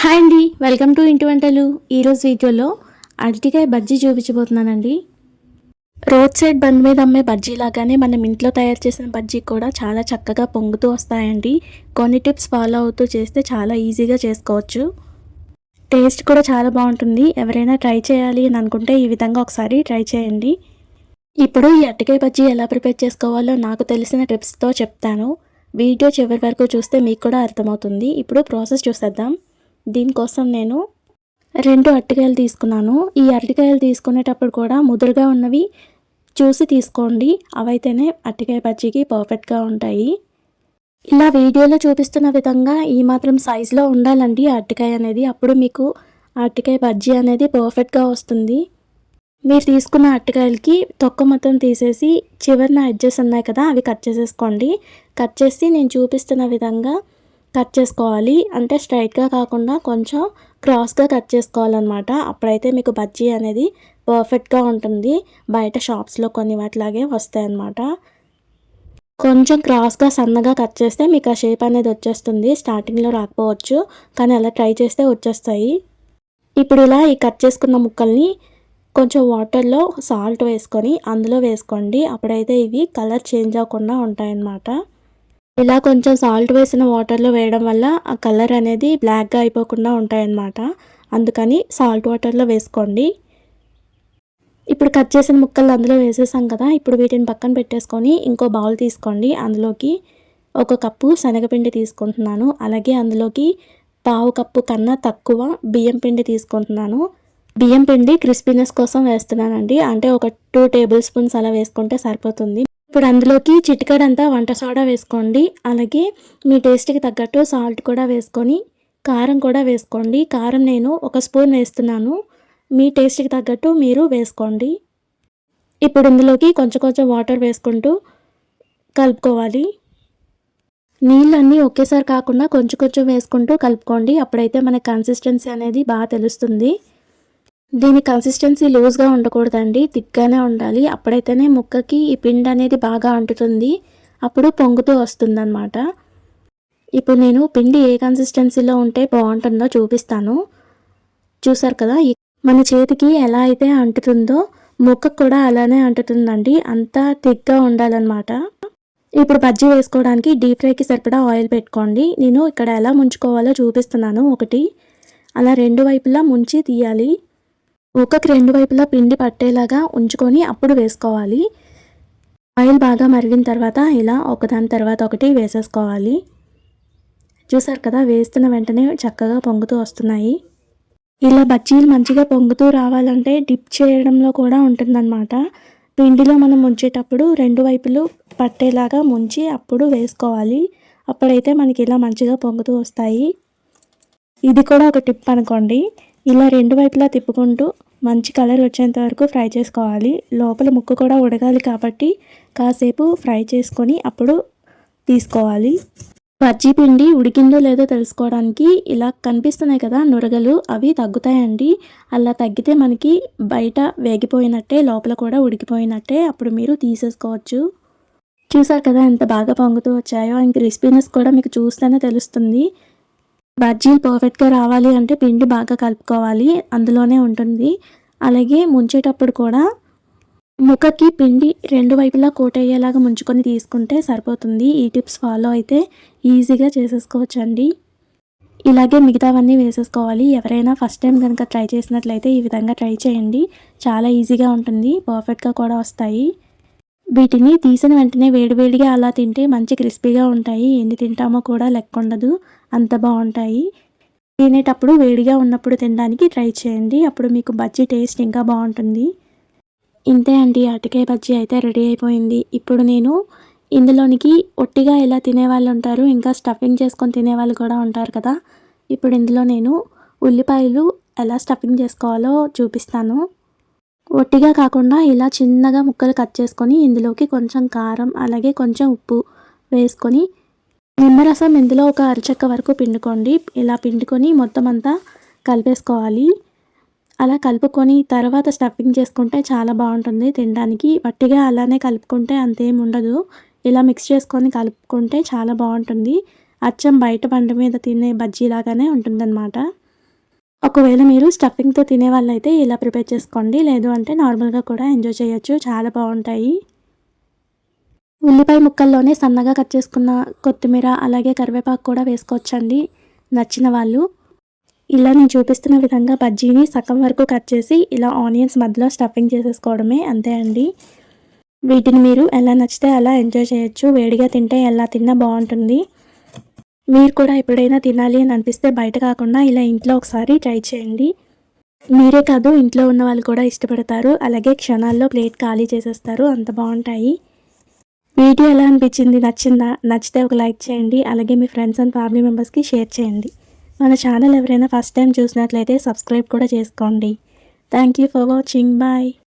Hi అండి welcome to ఇంటి వంటలు. ఈరోజు వీడియోలో అరటికాయ బజ్జీ చూపించబోతున్నానండి. రోడ్ సైడ్ బండ్ మీద అమ్మే బజ్జీ లాగానే మనం ఇంట్లో తయారు చేసిన బజ్జీ కూడా చాలా చక్కగా పొంగుతూ వస్తాయండి. కొన్ని టిప్స్ ఫాలో అవుతూ చేస్తే చాలా ఈజీగా చేసుకోవచ్చు. టేస్ట్ కూడా చాలా బాగుంటుంది. ఎవరైనా ట్రై చేయాలి అని అనుకుంటే ఈ విధంగా ఒకసారి ట్రై చేయండి. ఇప్పుడు ఈ అరటికాయ బజ్జీ ఎలా ప్రిపేర్ చేసుకోవాలో నాకు తెలిసిన టిప్స్తో చెప్తాను. వీడియో చివరి వరకు చూస్తే మీకు కూడా అర్థమవుతుంది. ఇప్పుడు ప్రాసెస్ చూసేద్దాం. దీనికోసం నేను రెండు అరటికాయలు తీసుకున్నాను. ఈ అరటికాయలు తీసుకునేటప్పుడు కూడా ముదురుగా ఉన్నవి చూసి తీసుకోండి. అవైతేనే అరటికాయ బజ్జీకి పర్ఫెక్ట్గా ఉంటాయి. ఇలా వీడియోలో చూపిస్తున్న విధంగా ఈ మాత్రం సైజులో ఉండాలండి. అరటికాయ అనేది అప్పుడు మీకు అరటికాయ బజ్జీ అనేది పర్ఫెక్ట్గా వస్తుంది. మీరు తీసుకున్న అరటికాయలకి తొక్క మొత్తం తీసేసి చివరిన ఎడ్జెస్ ఉన్నాయి కదా అవి కట్ చేసేసుకోండి. కట్ చేసి నేను చూపిస్తున్న విధంగా కట్ చేసుకోవాలి. అంటే స్ట్రైట్గా కాకుండా కొంచెం క్రాస్గా కట్ చేసుకోవాలన్నమాట. అప్పుడైతే మీకు బజ్జీ అనేది పర్ఫెక్ట్గా ఉంటుంది. బయట షాప్స్లో కొన్ని వాటిలాగే వస్తాయి అన్నమాట కొంచెం క్రాస్గా సన్నగా కట్ చేస్తే మీకు ఆ షేప్ అనేది వచ్చేస్తుంది. స్టార్టింగ్లో రాకపోవచ్చు కానీ అలా ట్రై చేస్తే వచ్చేస్తాయి. ఇప్పుడు ఇలా ఈ కట్ చేసుకున్న ముక్కల్ని కొంచెం వాటర్లో సాల్ట్ వేసుకొని అందులో వేసుకోండి. అప్పుడైతే ఇవి కలర్ చేంజ్ అవ్వకుండా ఉంటాయన్నమాట. ఇలా కొంచెం సాల్ట్ వేసిన వాటర్లో వేయడం వల్ల ఆ కలర్ అనేది బ్లాక్గా అయిపోకుండా ఉంటాయన్నమాట. అందుకని సాల్ట్ వాటర్లో వేసుకోండి. ఇప్పుడు కట్ చేసిన ముక్కలు అందులో వేసేసాం కదా ఇప్పుడు వీటిని పక్కన పెట్టేసుకొని ఇంకో బౌల్ తీసుకోండి. అందులోకి ఒక కప్పు శనగపిండి తీసుకుంటున్నాను. అలాగే అందులోకి పావు కప్పు కన్నా తక్కువ బియ్యం పిండి తీసుకుంటున్నాను. బియ్యం పిండి క్రిస్పీనెస్ కోసం వేస్తున్నానండి. అంటే ఒక టూ టేబుల్ స్పూన్స్ అలా వేసుకుంటే సరిపోతుంది. ఇప్పుడు అందులోకి చిటికడంతా వంట సోడా వేసుకోండి. అలాగే మీ టేస్ట్కి తగ్గట్టు సాల్ట్ కూడా వేసుకొని కారం కూడా వేసుకోండి. కారం నేను ఒక స్పూన్ వేస్తున్నాను. మీ టేస్ట్కి తగ్గట్టు మీరు వేసుకోండి. ఇప్పుడు ఇందులోకి కొంచెం కొంచెం వాటర్ వేసుకుంటూ కలుపుకోవాలి. నీళ్ళన్నీ ఒకేసారి కాకుండా కొంచెం కొంచెం వేసుకుంటూ కలుపుకోండి. అప్పుడైతే మన కన్సిస్టెన్సీ అనేది బాగా తెలుస్తుంది. దీని కన్సిస్టెన్సీ లూజ్గా ఉండకూడదండి. థిక్గానే ఉండాలి. అప్పుడైతేనే ముక్కకి ఈ పిండి అనేది బాగా అంటుతుంది. అప్పుడు పొంగుతూ వస్తుందన్నమాట. ఇప్పుడు నేను పిండి ఏ కన్సిస్టెన్సీలో ఉంటే బాగుంటుందో చూపిస్తాను. చూసారు కదా? మన చేతికి ఎలా అయితే అంటుతుందో ముక్కకు కూడా అలానే అంటుతుందండి. అంతా థిక్గా ఉండాలన్నమాట. ఇప్పుడు బజ్జీ వేసుకోవడానికి డీప్ ఫ్రైకి సరిపడా ఆయిల్ పెట్టుకోండి. నేను ఇక్కడ ఎలా ముంచుకోవాలో చూపిస్తున్నాను. ఒకటి అలా రెండు వైపులా ముంచి తీయాలి. ఒకకి రెండు వైపులా పిండి పట్టేలాగా ఉంచుకొని అప్పుడు వేసుకోవాలి. ఆయిల్ బాగా మరిగిన తర్వాత ఇలా ఒకదాని తర్వాత ఒకటి వేసేసుకోవాలి. చూసారు కదా వేస్తున్న వెంటనే చక్కగా పొంగుతూ వస్తున్నాయి. ఇలా బజ్జీలు మంచిగా పొంగుతూ రావాలంటే డిప్ చేయడంలో కూడా ఉంటుందన్నమాట. పిండిలో మనం ముంచేటప్పుడు రెండు వైపులు పట్టేలాగా ముంచి అప్పుడు వేసుకోవాలి. అప్పుడైతే మనకి ఇలా మంచిగా పొంగుతూ వస్తాయి. ఇది కూడా ఒక టిప్ అనుకోండి. ఇలా రెండు వైపులా తిప్పుకుంటూ మంచి కలర్ వచ్చేంత వరకు ఫ్రై చేసుకోవాలి. లోపల ముక్క కూడా ఉడగాలి కాబట్టి కాసేపు ఫ్రై చేసుకొని అప్పుడు తీసుకోవాలి. బజ్జీ పిండి ఉడికిందో లేదో తెలుసుకోవడానికి ఇలా కనిపిస్తున్నాయి కదా నురగలు అవి తగ్గుతాయండి. అలా తగ్గితే మనకి బయట వేగిపోయినట్టే లోపల కూడా ఉడికిపోయినట్టే అప్పుడు మీరు తీసేసుకోవచ్చు. చూసారు కదా ఎంత బాగా పొంగుతూ వచ్చాయో ఇంక క్రిస్పీనెస్ కూడా మీకు చూస్తేనే తెలుస్తుంది. బజ్జీలు పర్ఫెక్ట్గా రావాలి అంటే పిండి బాగా కలుపుకోవాలి. అందులోనే ఉంటుంది. అలాగే ముంచేటప్పుడు కూడా ముఖకి పిండి రెండు వైపులా కోట్ అయ్యేలాగా ముంచుకొని తీసుకుంటే సరిపోతుంది. ఈ టిప్స్ ఫాలో అయితే ఈజీగా చేసేసుకోవచ్చండి. ఇలాగే మిగతావన్నీ వేసేసుకోవాలి. ఎవరైనా ఫస్ట్ టైం కనుక ట్రై చేసినట్లయితే ఈ విధంగా ట్రై చేయండి. చాలా ఈజీగా ఉంటుంది. పర్ఫెక్ట్గా కూడా వస్తాయి. వీటిని తీసిన వెంటనే వేడివేడిగా అలా తింటే మంచి క్రిస్పీగా ఉంటాయి. ఎన్ని తింటామో కూడా లెక్క ఉండదు. అంత బాగుంటాయి. తినేటప్పుడు వేడిగా ఉన్నప్పుడు తినడానికి ట్రై చేయండి. అప్పుడు మీకు బజ్జీ టేస్ట్ ఇంకా బాగుంటుంది. ఇంతే అండి. అరటికాయ బజ్జీ అయితే రెడీ అయిపోయింది. ఇప్పుడు నేను ఇందులోనికి ఒట్టిగా ఎలా తినేవాళ్ళు ఉంటారు ఇంకా స్టఫింగ్ చేసుకొని తినేవాళ్ళు కూడా ఉంటారు కదా. ఇప్పుడు ఇందులో నేను ఉల్లిపాయలు ఎలా స్టఫింగ్ చేసుకోవాలో చూపిస్తాను. ఒట్టిగా కాకుండా ఇలా చిన్నగా ముక్కలు కట్ చేసుకొని ఇందులోకి కొంచెం కారం అలాగే కొంచెం ఉప్పు వేసుకొని నిమ్మరసం ఇందులో ఒక అరచక్క వరకు పిండుకోండి. ఇలా పిండుకొని మొత్తం అంతా కలిపేసుకోవాలి. అలా కలుపుకొని తర్వాత స్టఫింగ్ చేసుకుంటే చాలా బాగుంటుంది తినడానికి. వట్టిగా అలానే కలుపుకుంటే అంతేం ఉండదు. ఇలా మిక్స్ చేసుకొని కలుపుకుంటే చాలా బాగుంటుంది. అచ్చం బయట బండి మీద తినే బజ్జీలాగానే ఉంటుందన్నమాట. ఒకవేళ మీరు స్టఫింగ్తో తినే వాళ్ళైతే ఇలా ప్రిపేర్ చేసుకోండి. లేదు అంటే నార్మల్గా కూడా ఎంజాయ్ చేయొచ్చు. చాలా బాగుంటాయి. ఉల్లిపాయ ముక్కల్లోనే సన్నగా కట్ చేసుకున్న కొత్తిమీర అలాగే కరివేపాకు కూడా వేసుకోవచ్చండి. నచ్చిన వాళ్ళు. ఇలా నేను చూపిస్తున్న విధంగా బజ్జీని సగం వరకు కట్ చేసి ఇలా ఆనియన్స్ మధ్యలో స్టఫింగ్ చేసేసుకోవడమే అంతే అండి. వీటిని మీరు ఎలా నచ్చితే అలా ఎంజాయ్ చేయొచ్చు. వేడిగా తింటే ఎలా తిన్నా బాగుంటుంది. మీరు కూడా ఎప్పుడైనా తినాలి అని అనిపిస్తే బయట కాకుండా ఇలా ఇంట్లో ఒకసారి ట్రై చేయండి. మీరే కాదు ఇంట్లో ఉన్న వాళ్ళు కూడా ఇష్టపడతారు. అలాగే క్షణాల్లో ప్లేట్ ఖాళీ చేసేస్తారు. అంత బాగుంటాయి. వీడియో ఎలా అనిపించింది? నచ్చిందా? నచ్చితే ఒక లైక్ చేయండి. అలాగే మీ ఫ్రెండ్స్ అండ్ ఫ్యామిలీ మెంబర్స్కి షేర్ చేయండి. మన ఛానల్ ఎవరైనా ఫస్ట్ టైం చూసినట్లయితే సబ్స్క్రైబ్ కూడా చేసుకోండి. Thank you for watching. Bye.